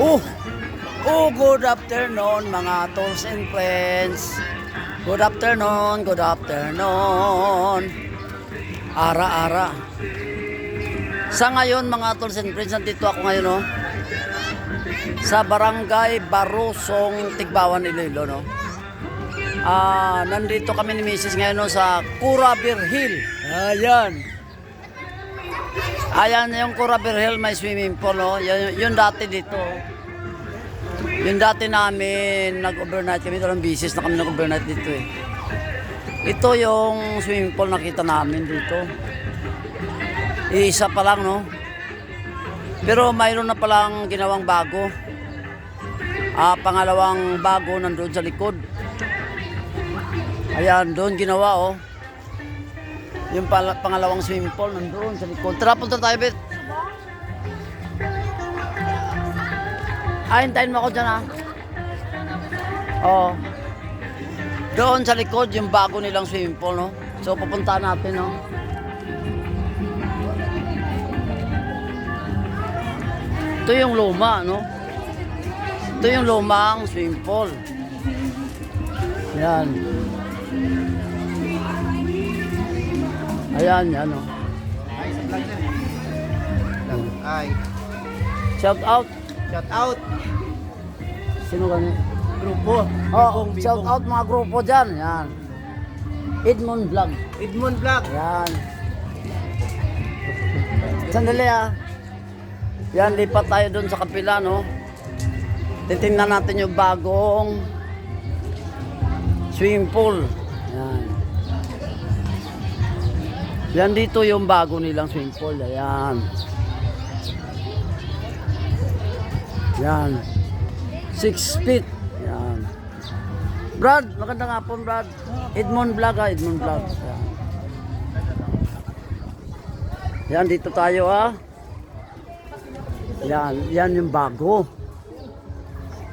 Oh, oh, good afternoon mga tools and friends. Good afternoon, good afternoon. Ara-ara. Sa ngayon mga tools and friends, nandito ako ngayon no. Sa barangay Barusong, Tigbawan, Iloilo no. Ah, nandito kami ni Mrs. ngayon no, sa Curabir Hill. Ayan. Ayan yung Curabir Hill may swimming pool no. Yun, yun dati dito. Yung dati namin nag-overnight kami doon bisis na kami nag-overnight dito eh. Ito yung swimming pool nakita namin dito. Isa pa lang no. Pero mayroon na palang ginawang bago. Ah, pangalawang bago nandoon sa likod. Ayan, doon ginawa oh. Yung pangalawang swimming pool nandoon sa likod. Tara, punta tayo, Bet. Ay, hintayin mo ako dyan, ha? Oo. Doon sa likod, yung bago nilang swimming pool, no? So, pupunta natin, no? Ito yung luma, no? Ito yung lumang swimming pool. Yan. Ayan, yan, no? Ay, Shout out. shout out. Sino kani? Grupo. Oh, Bibong, shout out mga grupo dyan. Yan. Edmond Vlog. Edmond Vlog. Yan. Sandali ah. Yan, lipat tayo doon sa kapila, no? Titingnan natin yung bagong swimming pool. Yan. Yan dito yung bago nilang swimming pool. Ayan. Yan. Six feet. Yan. Brad, magandang hapon, Brad. Edmond Vlog, ah. Edmond Vlog. Yan. Yan, dito tayo, ah. Yan, yan yung bago.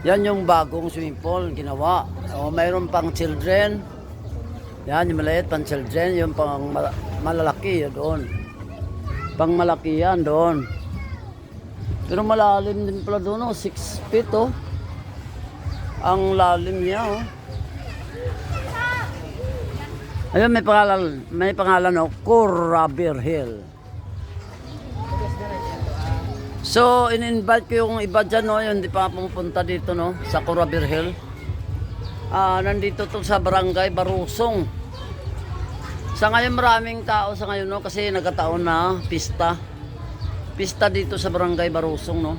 Yan yung bagong swimming pool, ginawa. O, mayroon pang children. Yan, yung maliit pang children. Yung pang malalaki, doon. Pang malaki yan, doon. Pero malalim din pala doon, oh. Six feet, oh. Ang lalim niya, oh. Ayun, may pangalan, may pangalan, oh. Curabir Hill. So, in-invite ko yung iba dyan, no, yung hindi pa pumunta dito, no, sa Curabir Hill. Ah, nandito to sa barangay Barusong. Sa ngayon maraming tao sa ngayon, no, kasi nagkataon na pista. Pista dito sa barangay Barusong, no.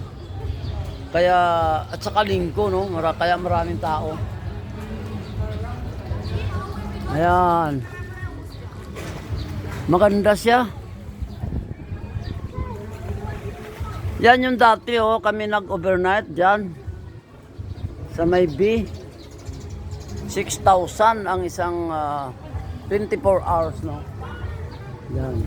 Kaya, at saka linggo, no, mara, kaya maraming tao. Ayan. Maganda siya. Yan yung dati oh, kami nag-overnight dyan. Sa may B. 6,000 ang isang ah, 24 hours, no? Yan.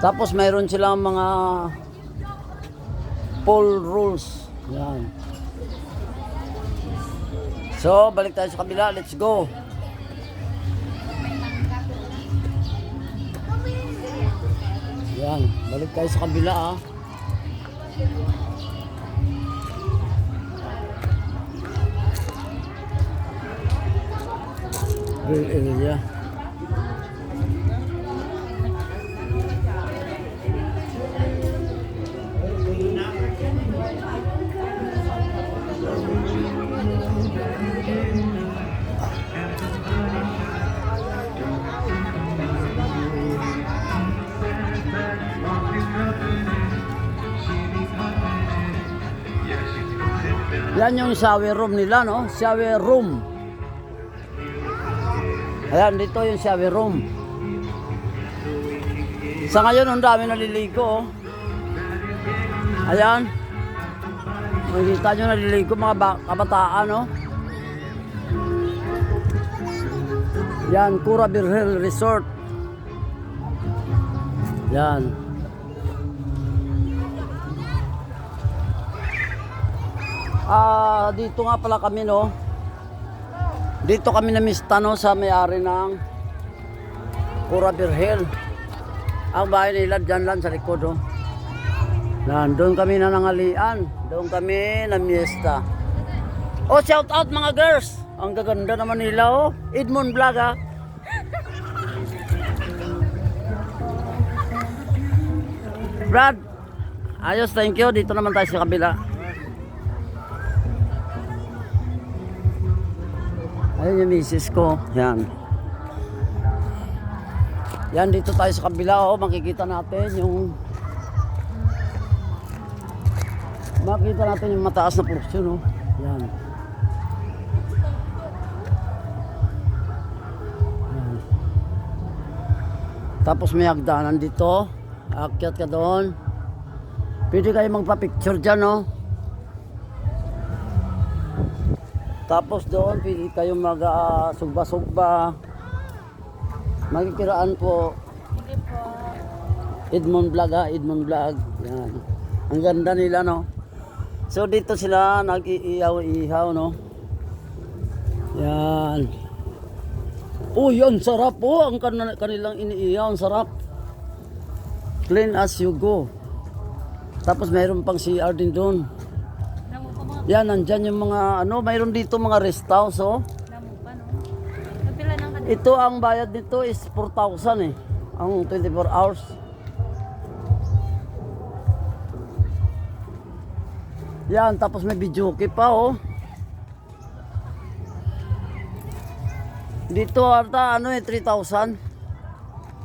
Tapos mayroon silang mga poll rules. Yan. So, balik tayo sa kabila. Let's go. Yan, balik tayo sa kabila ah. Real area. Yan yung shower room nila, no? Room. Ayan, dito yung shower room. Sa ngayon, ang dami naliligo, oh. Ayan. Makikita nyo naliligo mga ba- kabataan, no? Yan, Curabir Hill Resort. Yan. Ah, dito nga pala kami no. Dito kami namista no sa may-ari ng Curabir Hill. Ang bahay nila dyan lang sa likod, oh. Doon kami na nangalian. Doon kami na miesta. Oh, shout out mga girls! Ang gaganda naman nila, oh. Edmond Vlog, ah. Brad, ayos, thank you. Dito naman tayo sa kabila. Ayun yung misis ko. Yan. Yan, dito tayo sa kabila. Oh, makikita natin yung... Makikita natin yung mataas na portion. Oh. Yan. Yan. Tapos may hagdanan dito. Akyat ka doon. Pwede kayo magpa-picture dyan, oh. Tapos doon, pwede kayo mag-sugba-sugba. Magkikiraan po. Sige po. Edmond Vlog ha, Edmond Vlog. Yan. Ang ganda nila, no? So dito sila nag-iihaw-ihaw, no? Yan. Oh, yan, sarap po. Ang kan- kanilang iniihaw, ang sarap. Clean as you go. Tapos mayroon pang CR din doon. Yan, nandyan yung mga, ano, mayroon dito mga rest house, oh. namu pa no. Kapila ng kadit. Ito ang bayad nito is 4,000 eh. Ang 24 hours. Yan, tapos may video pa oh. Dito ata ano eh 3,000.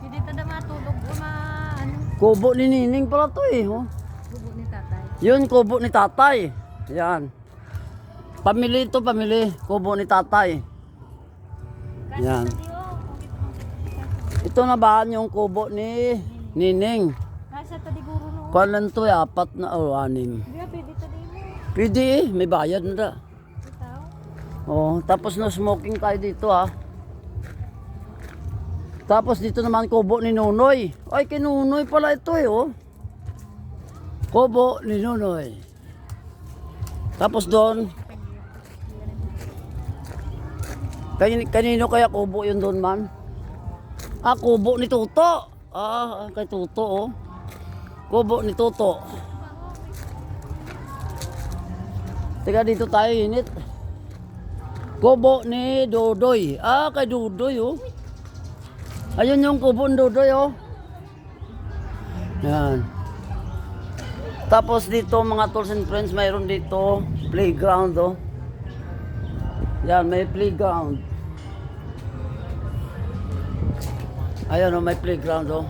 Hindi tada matulog o ma ano. Kubo ni Nining pala to eh. Oh. Bubo ni tatay. Yun, kubo ni tatay. Yan. Pamili ito, pamili. Kubo ni tatay. Yan. oh. Ito na ba yung kubo ni Nining? No. Kuan lang to eh, apat na o anim. Hindi ka pwede eh, may bayad na da. Oh, tapos no smoking tayo dito ah. Tapos dito naman kubo ni Nunoy. Ay, kay Nunoy pala ito eh, oh. Kubo ni Nunoy. Tapos doon, kanino, kanino kaya kubo yun doon man? Ah, kubo ni Tuto. Ah, kay Tuto oh. Kubo ni Tuto. Teka dito tayo, init. Kubo ni Dodoy. Ah, kay Dodoy, oh. Ayun yung kubo ni Dodoy, oh. Yan. Tapos dito, mga tools and friends, mayroon dito playground, oh. Yan, may playground. Ayun, oh, may playground, oh.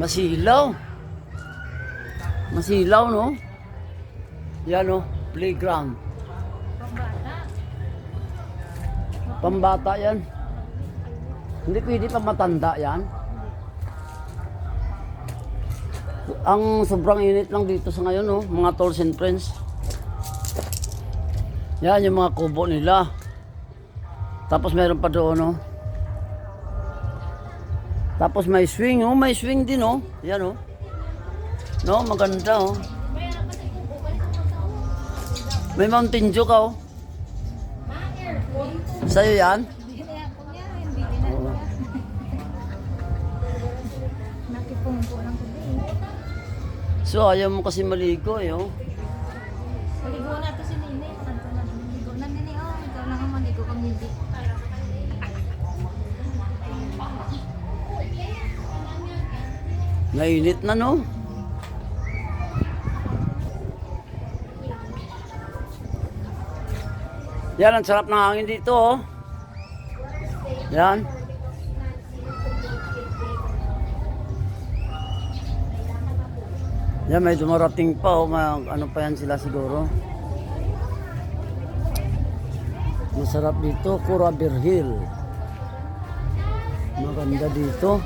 Masilaw. Masilaw, no? Yan, oh, playground. Pambata. Pambata yan. Hindi pwede pang matanda yan. Ang sobrang init lang dito sa ngayon, oh, mga tolls and friends. Yan yung mga kubo nila. Tapos meron pa doon, oh. Tapos may swing, oh, may swing din, oh. Yan, oh. No, maganda, oh. May Mountain Dew oh. Sa'yo yan? So, ayaw mo kasi maligo, eh, oh. Maligo na to si Nini. Kanto na maligo na Nini. Oh, ikaw lang ang maligo kang hindi. Nainit na, no? Yan, ang sarap ng hangin dito, oh. Yan. Yan, may dumarating pa, oh. May, ano pa yan sila siguro. Masarap dito, Curabir Hill. Maganda dito.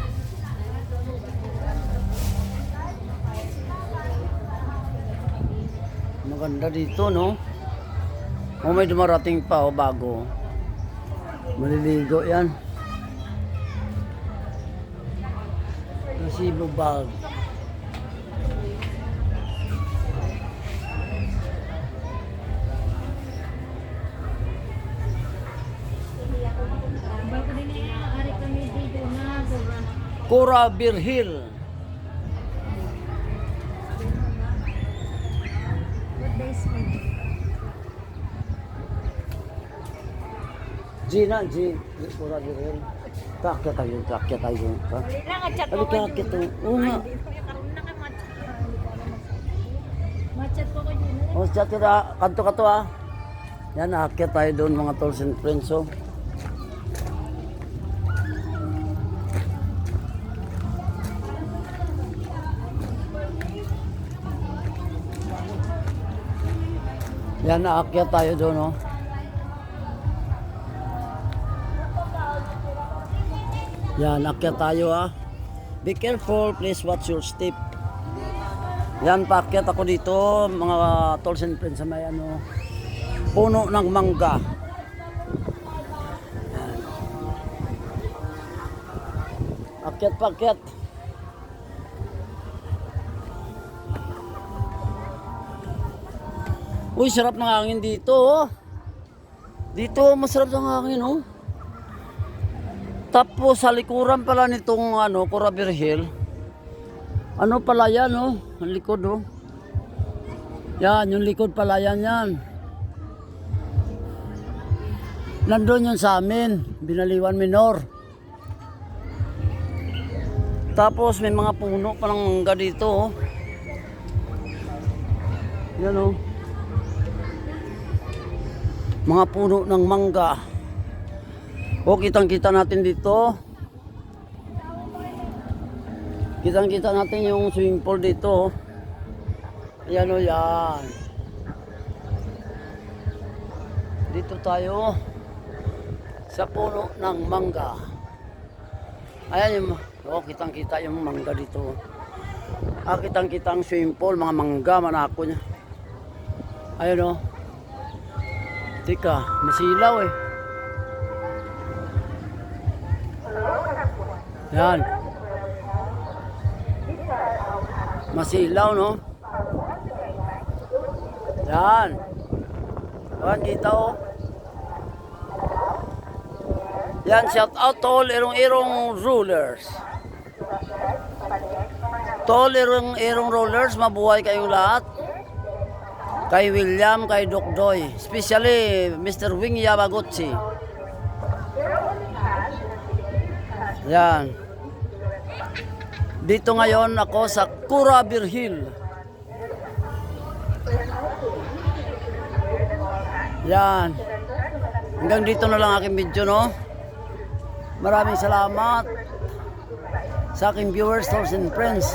Maganda dito, no? O may dumarating pa, o bago. Maliligo yan. Nasibo bag. Cura Birhil. Gina, G. Cura Birhil. Kakya tayo, kakya tayo. Ha? Chat ka, kakya tayo. Oo nga. Karoon na kay matchat. Matchat ko ko dyan. O, siya tira, kanto ka to ah. Yan, aakyat tayo doon mga tolls and friends. oh. Yan, aakyat tayo doon, oh. Yan, aakyat tayo, ah. Be careful, please watch your step. Yan, paakyat ako dito, mga tolls and friends may ano, puno ng mangga. Akyat pa, Uy, sarap ng hangin dito, oh. Dito, masarap ng hangin, oh. Tapos, sa likuran pala nitong, ano, Corabir Hill. Ano pala yan, oh. Ang likod, oh. Yan, yung likod pala yan, yan. Nandun yun sa amin, Binaliwan Minor. Tapos may mga puno pa ng mangga dito, oh. Yan, oh. Mga puno ng mangga. O, kitang-kita natin dito. Kitang-kita natin yung swimming pool dito. Ayan o yan. Dito tayo sa puno ng mangga. Ayan yung, oh, kitang kita yung mangga dito. Ah, kitang kita ang swimming pool, mga mangga, manako niya. Ayan o. Tika, masilaw eh. Yan. Masilaw no? Yan. Yan, kita oh. Yan, shout out to all irong-irong rulers. To all irong-irong rulers, mabuhay kayong lahat. Kay William, kay Doc Doy. Especially, Mr. Wing Yamaguchi. Yan. Dito ngayon ako sa Curabir Hill. Yan. Hanggang dito na lang aking video, no? Maraming salamat sa aking viewers, and friends.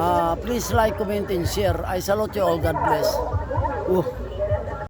Ah, please like, comment, and share. I salute you all. God bless. Uh.